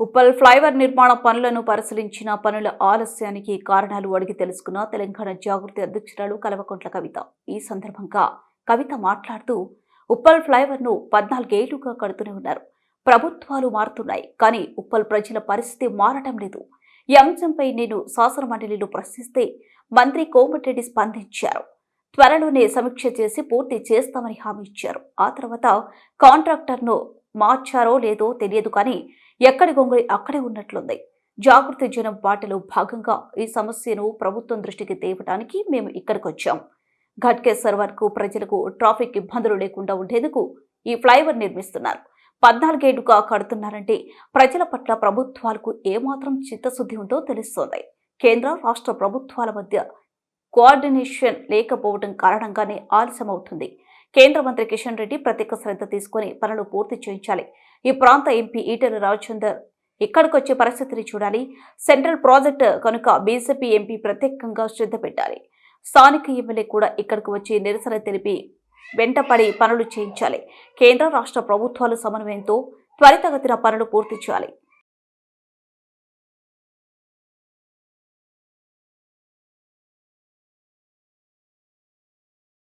Uppal flyover నిర్మాణ పనులను పరిశీలించిన పనుల ఆలస్యానికి కారణాలు అడిగి తెలుసుకున్న తెలంగాణ జాగృతి అధ్యక్షురాలు కలవకుంట్ల కవిత. ఈ సందర్భంగా కవిత మాట్లాడుతూ ఉప్పల్ ఫ్లైఓవర్ను పద్నాలుగేళ్ళుగా కడుతూనే ఉన్నారు. ప్రభుత్వాలు మారుతున్నాయి కానీ ఉప్పల్ ప్రజల పరిస్థితి మారటం లేదు. ఈ అంశంపై నేను శాసనమండలిలో ప్రశ్నిస్తే మంత్రి కోమటిరెడ్డి స్పందించారు. త్వరలోనే సమీక్ష చేసి పూర్తి చేస్తామని హామీ ఇచ్చారు. ఆ తర్వాత కాంట్రాక్టర్ను మార్చారో లేదో తెలియదు కానీ ఎక్కడి గొంగళి అక్కడే ఉన్నట్లుంది. జాగృతి జనం బాటలో భాగంగా ఈ సమస్యను ప్రభుత్వం దృష్టికి తేవడానికి మేము ఇక్కడికి వచ్చాం ఘట్కేసర్ వరకు ప్రజలకు ట్రాఫిక్ ఇబ్బందులు లేకుండా ఉండేందుకు ఈ ఫ్లైఓవర్ నిర్మిస్తున్నారు. పద్నాలుగేళ్ళుగా కడుతున్నారంటే ప్రజల పట్ల ప్రభుత్వాలకు ఏమాత్రం చిత్తశుద్ధి ఉందో తెలుస్తోంది. కేంద్ర రాష్ట్ర ప్రభుత్వాల మధ్య కోఆర్డినేషన్ లేకపోవడం కారణంగానే ఆలస్యమవుతుంది. కేంద్ర మంత్రి కిషన్ రెడ్డి ప్రత్యేక శ్రద్ధ తీసుకుని పనులు పూర్తి చేయించాలి. ఈ ప్రాంత ఎంపీ ఈటెల రాజేందర్ ఇక్కడికొచ్చే పరిస్థితిని చూడాలి. సెంట్రల్ ప్రాజెక్ట్ కనుక బీజేపీ ఎంపీ ప్రత్యేకంగా శ్రద్ధ పెట్టాలి. స్థానిక ఎమ్మెల్యే కూడా ఇక్కడికి వచ్చి నిరసన తెలిపి వెంటపడి పనులు చేయించాలి. కేంద్ర రాష్ట్ర ప్రభుత్వాలు సమన్వయంతో త్వరితగతిన పనులు పూర్తి చేయాలి.